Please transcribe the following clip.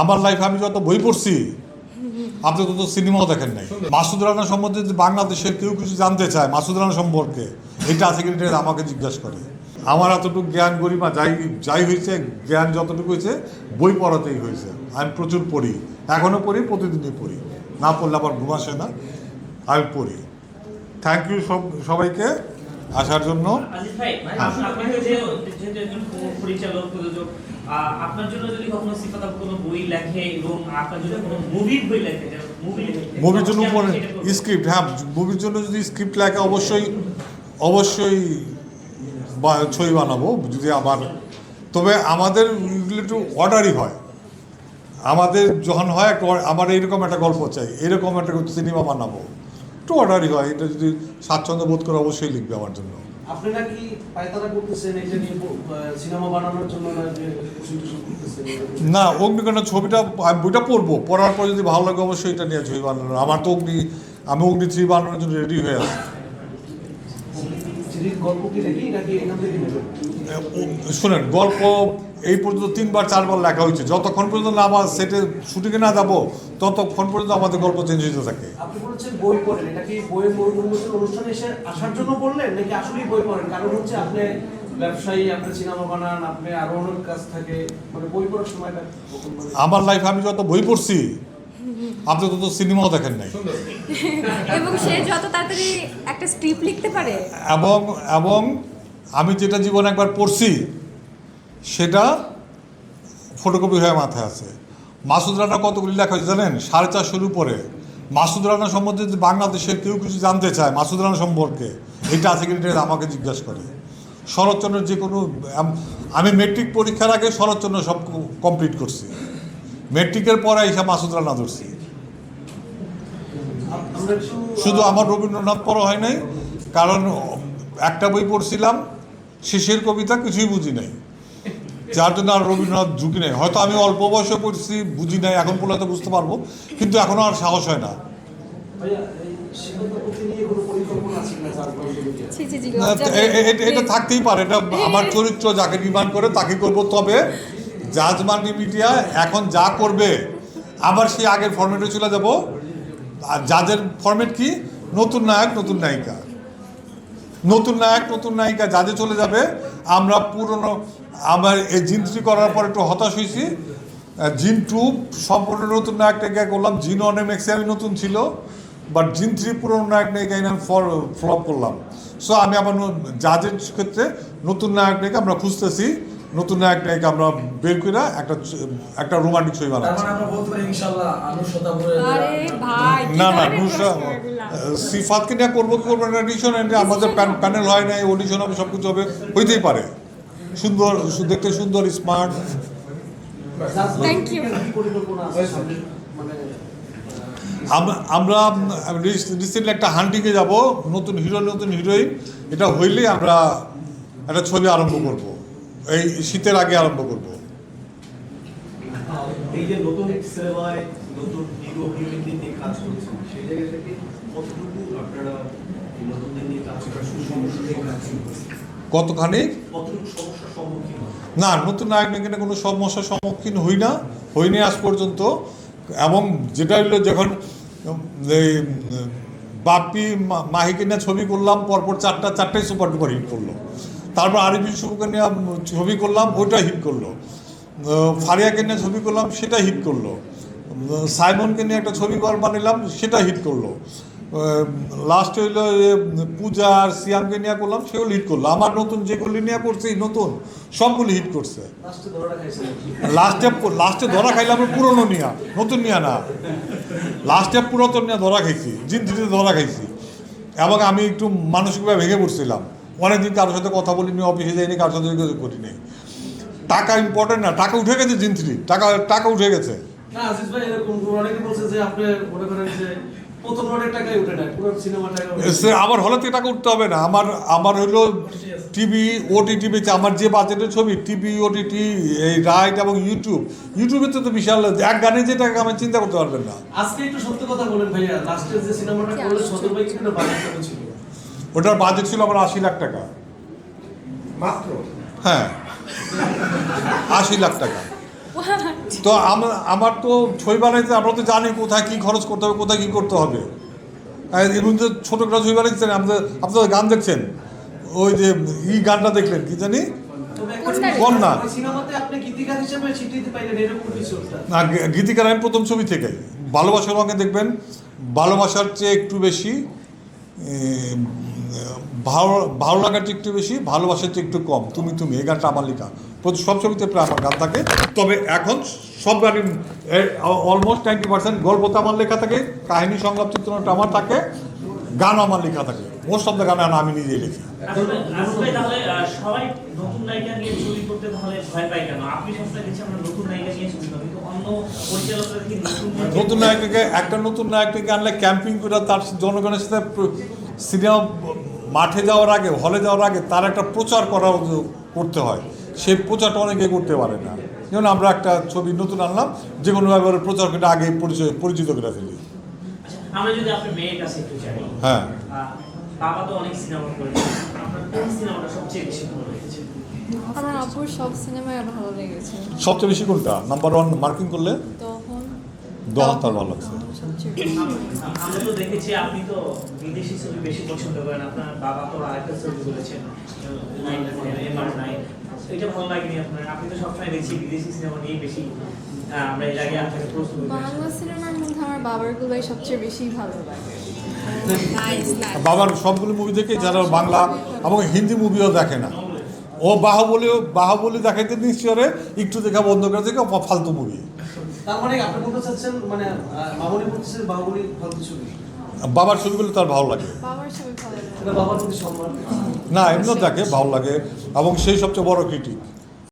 আমার লাইফে আমি যত বই পড়ছি আপনি তো সিনেমাও দেখেন নাই। মাসুদ রানা সম্বন্ধে যদি বাংলাদেশের কেউ কিছু জানতে চায় মাসুদ রানা সম্পর্কে এটা আছে কিনা এটা আমাকে জিজ্ঞাসা করে। আমার এতটুকু জ্ঞান গরিমা যাই যাই হয়েছে জ্ঞান যতটুকু হয়েছে বই পড়াতেই হয়েছে। আমি প্রচুর পড়ি। এখনও পড়ি প্রতিদিনই পড়ি। না পড়লে আবার ঘুম আসে না আমি পড়ি। থ্যাংক ইউ সব সবাইকে। আসার জন্য হ্যাঁ। আপনাকে যে যেহেতু একজন পরিচালক প্রযোজক আপনার জন্য যদি কখনো সিফাত কোনো বই লেখে এবং আপনার যদি কোনো মুভির বই লেখে মুভির জন্য? স্ক্রিপ্ট হ্যাঁ মুভির জন্য যদি স্ক্রিপ্ট লেখে অবশ্যই অবশ্যই ছবি বানাবো যদি আমার তবে আমাদের একটু অর্ডারই হয় আমাদের যখন হয় একটা আমার এইরকম একটা গল্প চাই এরকম একটা সিনেমা বানাবো একটু অর্ডারই হয় এটা যদি স্বাচ্ছন্দ্য বোধ করে অবশ্যই লিখবে আমার জন্য। আপনি নাকি পায়তারা করতেছেন এটা নিয়ে সিনেমা বানানোর জন্য না যে কুসুম টুসুম করতেছেন? না অগ্নিকণা ছবিটা বইটা পড়ব। পড়ার পর যদি ভালো লাগে অবশ্যই এটা নিয়ে ছবি বানানো। আমার তো অগ্নি আমি অগ্নি থ্রি বানানোর জন্য রেডি হয়ে আছি। শুনেন গল্প এই পর্যন্ত তিনবার চারবার লেখা হয়েছে। যতক্ষণ পর্যন্ত না আমার সেটে শুটিংয়ে না যাব ততক্ষণ পর্যন্ত আমাদের গল্প চেঞ্জ হতে থাকে। আপনি বলছেন বই পড়েন এটা কি বইয়ের মূল উন্মোচন অনুষ্ঠানে এসে আসার জন্য বললেন নাকি আসলেই বই পড়েন? কারণ হচ্ছে আপনি ব্যবসায়ী আপনি সিনেমা বানান আপনি আরও অনেক কাজ থাকে মানে বই পড়ার সময়টা আমার লাইফে আমি যত বই পড়ছি আপনি তত সিনেমাও দেখেন নাই। এবং সে যত তাড়াতাড়ি একটা স্ক্রিপ্ট লিখতে পারে। এবং এবং আমি যেটা জীবনে একবার পড়ছি সেটা ফটোকপি হয়ে মাথায় আছে। মাসুদ রানা কতগুলি লেখা হয়েছে জানেন? সাড়ে চারশোর উপরে। মাসুদ রানা সম্বন্ধে যদি বাংলাদেশের কেউ কিছু জানতে চায়, মাসুদ রানা সম্পর্কে, এটা আছে কিনা আমাকে জিজ্ঞাসা করে। শরৎচন্দ্রের যে কোনো, আমি মেট্রিক পরীক্ষার আগে শরৎচন্দ্র সব কমপ্লিট করছি। মেট্রিকের পরে এসে মাসুদ রানা ধরছি। শুধু আমার রবীন্দ্রনাথ পড়া হয় নাই, কারণ একটা বই পড়ছিলাম, শেষের কবিতা কিছুই বুঝি নাই। যার জন্য আর রবীন্দ্রনাথ ঝুঁকি নেই। হয়তো আমি অল্প বয়সে পড়ছি বুঝি নাই এখন পড়লে তো বুঝতে পারব কিন্তু এখনও আর সাহস হয় না। এটা- এটা থাকতেই পারে। এটা আমার চরিত্র যাকে নির্মাণ করে তাকে করব। তবে জাজমানি মিডিয়া এখন যা করবে আবার সেই আগের ফর্মেটে চলে যাব। আর যাদের ফর্মেট কি? নতুন নায়ক নতুন নায়িকা। নতুন নায়ক নতুন নায়িকা যাদের চলে যাবে। আমরা পুরনো, আমার এই জিন থ্রি করার পর একটু হতাশ হয়েছি। জিন টু সম্পূর্ণ নতুন নায়ক নায়িকা করলাম, জিন ওয়ানে ম্যাক্সি আমি নতুন ছিল বাট জিন থ্রি পুরনো নায়ক নায়িকা আমি ফ্লপ করলাম। সো আমি আমার ন- জাজের ক্ষেত্রে নতুন নায়ক নায়িকা আমরা খুঁজতেছি। নতুন নায়ক নায়িকা আমরা বের করে একটা চ- একটা রোমান্টিক ছবি বানাচ্ছি। আমরা বলতে পারি ইনশাআল্লাহ আনুষ্ঠা করে আরে ভাই না না নুসরা? সিফাতকে নিয়ে করব কি করব না অডিশন আমাদের প্যানেল হয় নাই অডিশন হবে সব কিছু হবে হইতেই পারে। সুন্দর দেখতে সুন্দর স্মার্ট? মানে আমরা আমরা রিসেন্টলি একটা হান্টিংয়ে যাব নতুন হিরো নতুন হিরোইন এটা হইলেই আমরা একটা ছবি আরম্ভ করব। এই শীতের আগে আরম্ভ করব। এই যে নতুন সিনেমায় নতুন হিরো হিরোইনদের নিয়ে কাজ করছেন সেই জায়গা থেকে কতটুকু আপনারা নতুনদের নিয়ে কাজ করার সুসমস্যা থেকে কাজ কতখানি? না নতুন নায়ক নায়িকা কোনো সমস্যার সম্মুখীন হই না হইনি আজ পর্যন্ত। এবং যেটা হইল যখন এই মা- মাহিকে নিয়ে ছবি করলাম পরপর চারটা চারটাই সুপার ডুপার হিট করল। তারপর আরিফিন শুভকে নিয়ে ছবি করলাম ওইটা হিট করল। ফারিয়াকে নিয়ে ছবি করলাম সেটা হিট করল। সাইমনকে নিয়ে একটা ছবি বানালাম সেটা হিট করল। লাস্ট হইল পূজা আর সিয়ামকে নিয়ে করলাম সেগুলো হিট করল। আমার নতুন যেগুলি নিয়ে করছি নতুন সবগুলি হিট করছে। লাস্টে? লাস্টে ধরা খাইলাম পুরনো নিয়া নতুন নিয়া না। লাস্টে পুরাতন নিয়ে ধরা খাইছি জিন দিতে ধরা খাইছি। এবং আমি একটু মানসিকভাবে ভেঙে পড়ছিলাম। অনেকদিন কারোর সাথে কথা বলিনি অফিসে যাইনি কারোর সাথে কিছু করিনি। টাকা ইম্পর্টেন্ট না টাকা উঠে গেছে জিন থ্রি টাকা টাকা উঠে গেছে। না আজিজ ভাই এরকম অনেকে বলছে যে আপনি মনে করেন যে প্রথম রোডের টাকাই উঠে না পুরো সিনেমা টাকা সে আমার হলে থেকে টাকা উঠতে হবে না আমার আমার হইল টিভি ওটিটি বেচে আমার যে বাজেটের ছবি টিভি ওটিটি এই রাইট এবং ইউটিউব ইউটিউবে তো তো বিশাল এক গানে যে টাকা আমি চিন্তা করতে পারবেন না। আজকে একটু সত্য কথা বলেন ভাইয়া লাস্টে যে সিনেমাটা। ভাই কিন্তু বাজেট ছিল ওটার বাজেট ছিল আমার আশি লাখ টাকা। মাত্র? হ্যাঁ। আশি লাখ টাকা। তো আমার আমার তো ছবি বানাইতে আমরা তো জানি কোথায় কী খরচ করতে হবে কোথায় কী করতে হবে। আর এর মধ্যে ছোটো একটা ছবি বানাইছেন আপনাদের আপনাদের গান দেখছেন। ওই যে ই গানটা দেখলেন কি জানি? না গী- গীতিকার আমি প্রথম ছবি থেকে। ভালোবাসার রঙে দেখবেন ভালোবাসার চেয়ে একটু বেশি। ভালো ভালো চেয়ে একটু বেশি, ভালোবাসার চেয়ে একটু কম। তুমি তুমি, এই গানটা আমার লেখা। প্রতি- সব ছবিতে প্রায় আমার গান থাকে। তবে এখন সব গানই অলমোস্ট নাইনটি পার্সেন্ট গল্প তো আমার লেখা থাকে, কাহিনী সংলাপ চিত্রটা আমার থাকে। গান আমার লেখা থাকে। মোস্ট অফ দ্য গান আমি নিজেই লিখি। নতুন নায়ককে একটা নতুন নায়ককে আনলে ক্যাম্পিং করে তার জনগণের সাথে সিনেমা মাঠে যাওয়ার আগে হলে যাওয়ার আগে তার একটা প্রচার করা করতে হয়। সেই প্রচারটা অনেকে করতে পারে না। যেমন আমরা একটা ছবি নতুন আনলাম যে কোনো ব্যাপারে প্রচার করে আগে পরিচয় পরিচিত করে ফেলি। আমরা যদি আপনার মেয়ের কাছে একটু জানি হ্যাঁ। বাবা তো অনেক সিনেমা করেছে আপনার কোন সিনেমাটা সবচেয়ে বেশি ভালো লেগেছে? আমার আপুর সব সিনেমায় ভালো লেগেছে। সবচেয়ে বেশি কোনটা? নাম্বার ওয়ান মার্কিং করলে? দহন। তার ভালো লাগছে। সবচেয়ে আমরা তো দেখেছি আপনি তো বিদেশি ছবি বেশি পছন্দ করেন আপনার বাবা তো আরেকটা ছবি বলেছেন এটা ভালো লাগেনি আপনার আপনি তো সবসময় দেখছি বিদেশি সিনেমা নিয়ে বেশি আমরা এর আগে আপনাকে প্রশ্ন করেছি। বাংলা সিনেমার মধ্যে আমার বাবার সবচেয়ে বেশি ভালো লাগে। বাবার সবগুলো মুভি দেখে যারা বাংলা এবং হিন্দি মুভিও দেখে না ও বাহুবলীও বাহুবলী দেখাইতে নিশ্চয় একটু দেখা বন্ধ করে থেকে ফালতু মুভি তার মানে আপনি বলতে চাচ্ছেন মানে বাবার ছবিগুলো তার ভালো লাগে। না এমনিও দেখে ভালো লাগে এবং সেই সবচেয়ে বড় ক্রিটিক